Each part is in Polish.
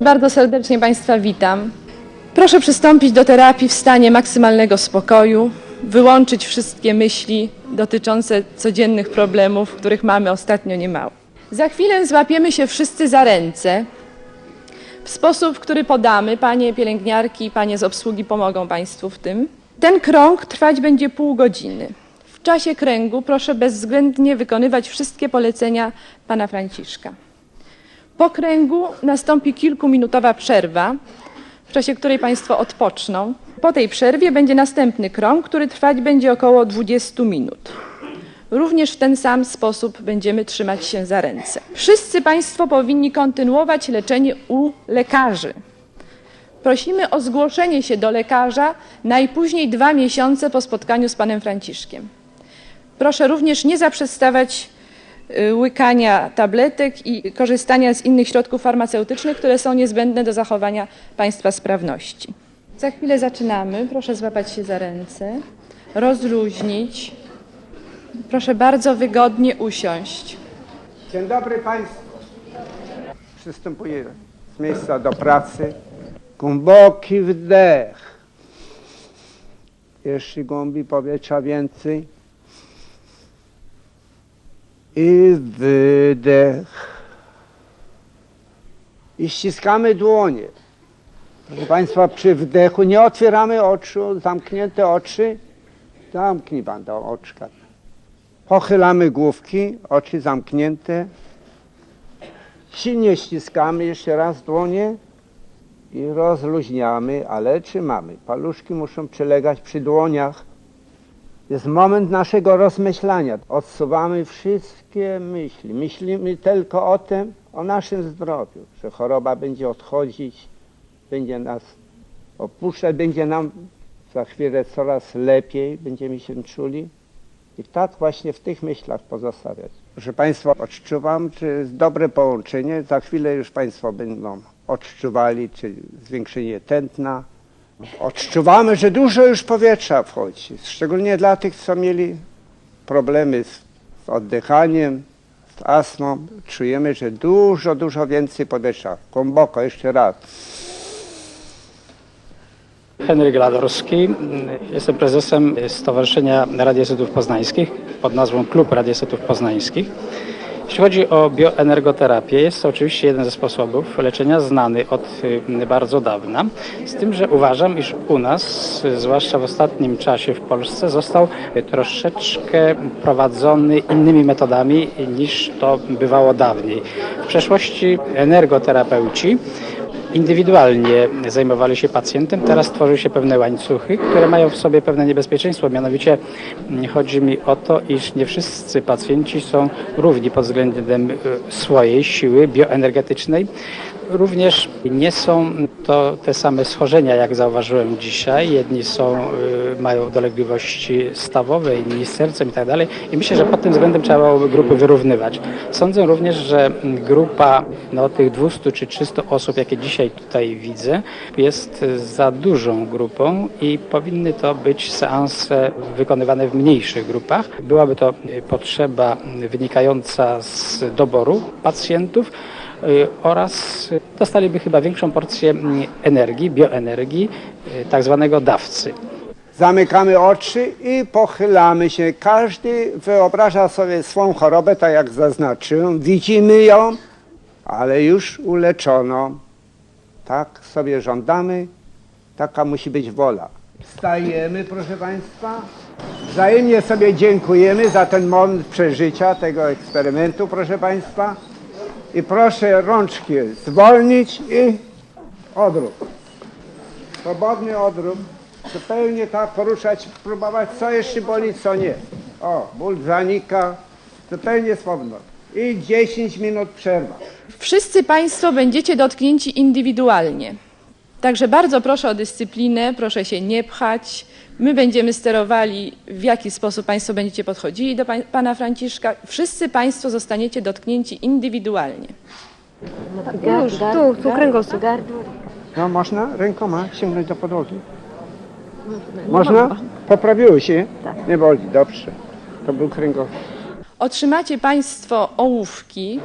Bardzo serdecznie Państwa witam. Proszę przystąpić do terapii w stanie maksymalnego spokoju, wyłączyć wszystkie myśli dotyczące codziennych problemów, których mamy ostatnio niemało. Za chwilę złapiemy się wszyscy za ręce w sposób, który podamy. Panie pielęgniarki, panie z obsługi pomogą Państwu w tym. Ten krąg trwać będzie pół godziny. W czasie kręgu proszę bezwzględnie wykonywać wszystkie polecenia pana Franciszka. Po kręgu nastąpi kilkuminutowa przerwa, w czasie której Państwo odpoczną. Po tej przerwie będzie następny krąg, który trwać będzie około 20 minut. Również w ten sam sposób będziemy trzymać się za ręce. Wszyscy Państwo powinni kontynuować leczenie u lekarzy. Prosimy o zgłoszenie się do lekarza najpóźniej dwa miesiące po spotkaniu z Panem Franciszkiem. Proszę również nie zaprzestawać łykania tabletek i korzystania z innych środków farmaceutycznych, które są niezbędne do zachowania Państwa sprawności. Za chwilę zaczynamy. Proszę złapać się za ręce, rozluźnić. Proszę bardzo wygodnie usiąść. Dzień dobry Państwu. Przystępuję z miejsca do pracy. Głęboki wdech. Jeszcze głębi powietrza więcej. I wydech. I ściskamy dłonie. Proszę Państwa, przy wdechu nie otwieramy oczu, zamknięte oczy. Zamknij Pan do oczka. Pochylamy główki, oczy zamknięte. Silnie ściskamy jeszcze raz dłonie i rozluźniamy, ale trzymamy. Paluszki muszą przylegać przy dłoniach. Jest moment naszego rozmyślania. Odsuwamy wszystkie myśli. Myślimy tylko o tym, o naszym zdrowiu, że choroba będzie odchodzić, będzie nas opuszczać, będzie nam za chwilę coraz lepiej, będziemy się czuli. I tak właśnie w tych myślach pozostawiać. Proszę Państwa, odczuwam, czy jest dobre połączenie. Za chwilę już Państwo będą odczuwali, czy zwiększenie tętna. Odczuwamy, że dużo już powietrza wchodzi, szczególnie dla tych, co mieli problemy z, z oddychaniem, z astmą. Czujemy, że dużo, dużo więcej powietrza. Głęboko, jeszcze raz. Henryk Gladorski. Jestem prezesem Stowarzyszenia Radiosetów Poznańskich pod nazwą Klub Radiosetów Poznańskich. Jeśli chodzi o bioenergoterapię, jest to oczywiście jeden ze sposobów leczenia znany od y, bardzo dawna. Z tym, że uważam, iż u nas, zwłaszcza w ostatnim czasie w Polsce, został troszeczkę prowadzony innymi metodami niż to bywało dawniej. W przeszłości energoterapeuci indywidualnie zajmowali się pacjentem. Teraz tworzy się pewne łańcuchy, które mają w sobie pewne niebezpieczeństwo. Mianowicie mm, chodzi mi o to, iż nie wszyscy pacjenci są równi pod względem y, swojej siły bioenergetycznej. Również nie są to te same schorzenia, jak zauważyłem dzisiaj. Jedni są, y, mają dolegliwości stawowe, inni z sercem i tak dalej. I myślę, że pod tym względem trzeba byłoby grupy wyrównywać. Sądzę również, że grupa no, tych 200 czy 300 osób, jakie dzisiaj tutaj widzę, jest za dużą grupą i powinny to być seanse wykonywane w mniejszych grupach. Byłaby to potrzeba wynikająca z doboru pacjentów oraz dostaliby chyba większą porcję mm, energii, bioenergii, y, tak zwanego dawcy. Zamykamy oczy i pochylamy się. Każdy wyobraża sobie swą chorobę, tak jak zaznaczyłem. Widzimy ją, ale już uleczono. Tak sobie żądamy, taka musi być wola. Wstajemy, proszę Państwa. Wzajemnie sobie dziękujemy za ten moment przeżycia tego eksperymentu, proszę Państwa. I proszę rączki zwolnić i odruch. Swobodny odruch. Zupełnie tak poruszać, próbować co jeszcze boli, co nie. O, ból zanika. Zupełnie swobodno. I 10 minut przerwa. Wszyscy Państwo będziecie dotknięci indywidualnie. Także bardzo proszę o dyscyplinę, proszę się nie pchać. My będziemy sterowali, w jaki sposób Państwo będziecie podchodzili do Pana Franciszka. Wszyscy Państwo zostaniecie dotknięci indywidualnie. Już, tu, tu kręgosłup. No można rękoma sięgnąć do podłogi. Można? Poprawiło się? Nie boli, dobrze. To był kręgosłup. otrzymacie Państwo ołówki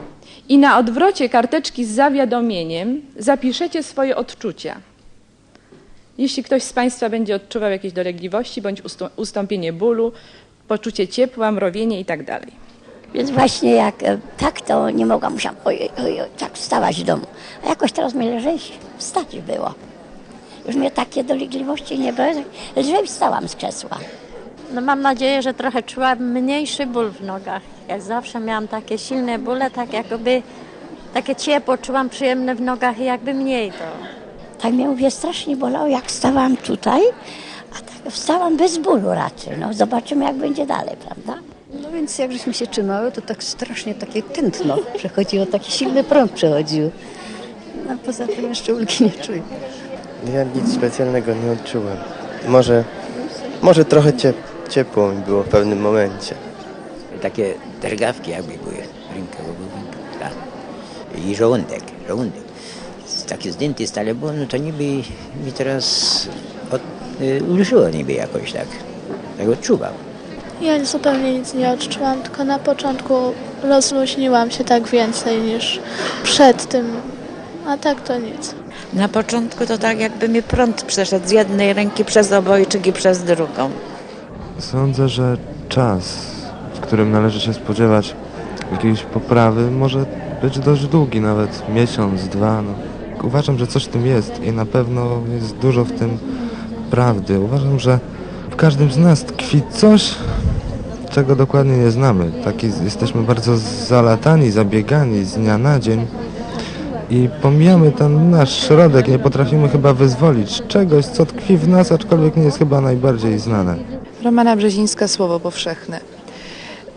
i na odwrocie karteczki z zawiadomieniem zapiszecie swoje odczucia. Jeśli ktoś z Państwa będzie odczuwał jakieś dolegliwości bądź ustą- ustąpienie bólu, poczucie ciepła, mrowienie itd. Więc właśnie jak e, tak, to nie mogłam, musiałam ojej, ojej, tak wstawać w domu. A jakoś teraz mi lżej wstać było. Już mnie takie dolegliwości nie było, lżej wstałam z krzesła. No mam nadzieję, że trochę czułam mniejszy ból w nogach. Jak zawsze miałam takie silne bóle, tak jakby takie ciepło czułam przyjemne w nogach i jakby mniej to. Tak mnie mówię, strasznie bolało, jak stałam tutaj, a tak wstałam bez bólu raczej. No zobaczymy, jak będzie dalej, prawda? No więc jak żeśmy się trzymały, to tak strasznie takie tętno przechodziło, taki silny prąd przechodził. A poza tym jeszcze ulgi nie czuję. Ja nic specjalnego nie odczułem. Może, może trochę ciep ciepło mi było w pewnym momencie. takie drgawki jakby były rękowo tak. i żołądek, żołądek. Taki zdjęty stale było, no to niby mi teraz od, y, ulżyło niby jakoś tak. Tak odczuwam. Ja zupełnie nic nie odczułam, tylko na początku rozluźniłam się tak więcej niż przed tym, a tak to nic. Na początku to tak jakby mi prąd przeszedł z jednej ręki przez obojczyk i przez drugą. Sądzę, że czas, w którym należy się spodziewać jakiejś poprawy, może być dość długi, nawet miesiąc, dwa. No. Uważam, że coś w tym jest i na pewno jest dużo w tym prawdy. Uważam, że w każdym z nas tkwi coś, czego dokładnie nie znamy. Taki jesteśmy bardzo zalatani, zabiegani z dnia na dzień i pomijamy ten nasz środek, nie potrafimy chyba wyzwolić czegoś, co tkwi w nas, aczkolwiek nie jest chyba najbardziej znane. Romana Brzezińska, Słowo Powszechne.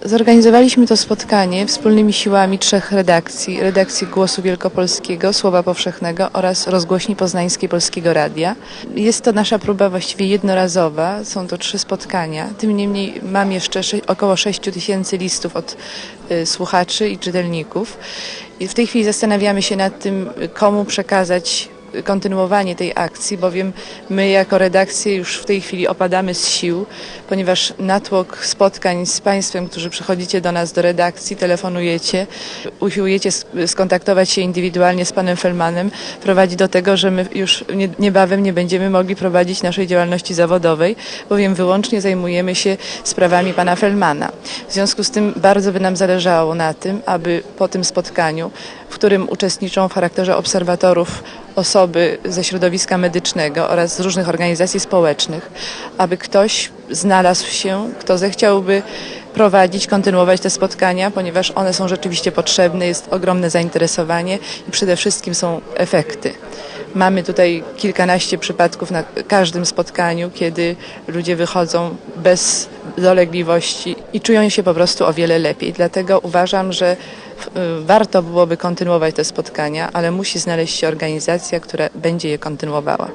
Zorganizowaliśmy to spotkanie wspólnymi siłami trzech redakcji. Redakcji Głosu Wielkopolskiego, Słowa Powszechnego oraz Rozgłośni Poznańskiej Polskiego Radia. Jest to nasza próba właściwie jednorazowa, są to trzy spotkania. Tym niemniej mam jeszcze około 6 tysięcy listów od y, słuchaczy i czytelników. I w tej chwili zastanawiamy się nad tym, komu przekazać kontynuowanie tej akcji, bowiem my jako redakcja już w tej chwili opadamy z sił, ponieważ natłok spotkań z Państwem, którzy przychodzicie do nas do redakcji, telefonujecie, usiłujecie sk- skontaktować się indywidualnie z Panem Felmanem, prowadzi do tego, że my już nie- niebawem nie będziemy mogli prowadzić naszej działalności zawodowej, bowiem wyłącznie zajmujemy się sprawami Pana Felmana. W związku z tym bardzo by nam zależało na tym, aby po tym spotkaniu, w którym uczestniczą w charakterze obserwatorów osoby ze środowiska medycznego oraz z różnych organizacji społecznych, aby ktoś znalazł się, kto zechciałby prowadzić, kontynuować te spotkania, ponieważ one są rzeczywiście potrzebne, jest ogromne zainteresowanie i przede wszystkim są efekty. Mamy tutaj kilkanaście przypadków na każdym spotkaniu, kiedy ludzie wychodzą bez dolegliwości i czują się po prostu o wiele lepiej. Dlatego uważam, że warto byłoby kontynuować te spotkania, ale musi znaleźć się organizacja, która będzie je kontynuowała.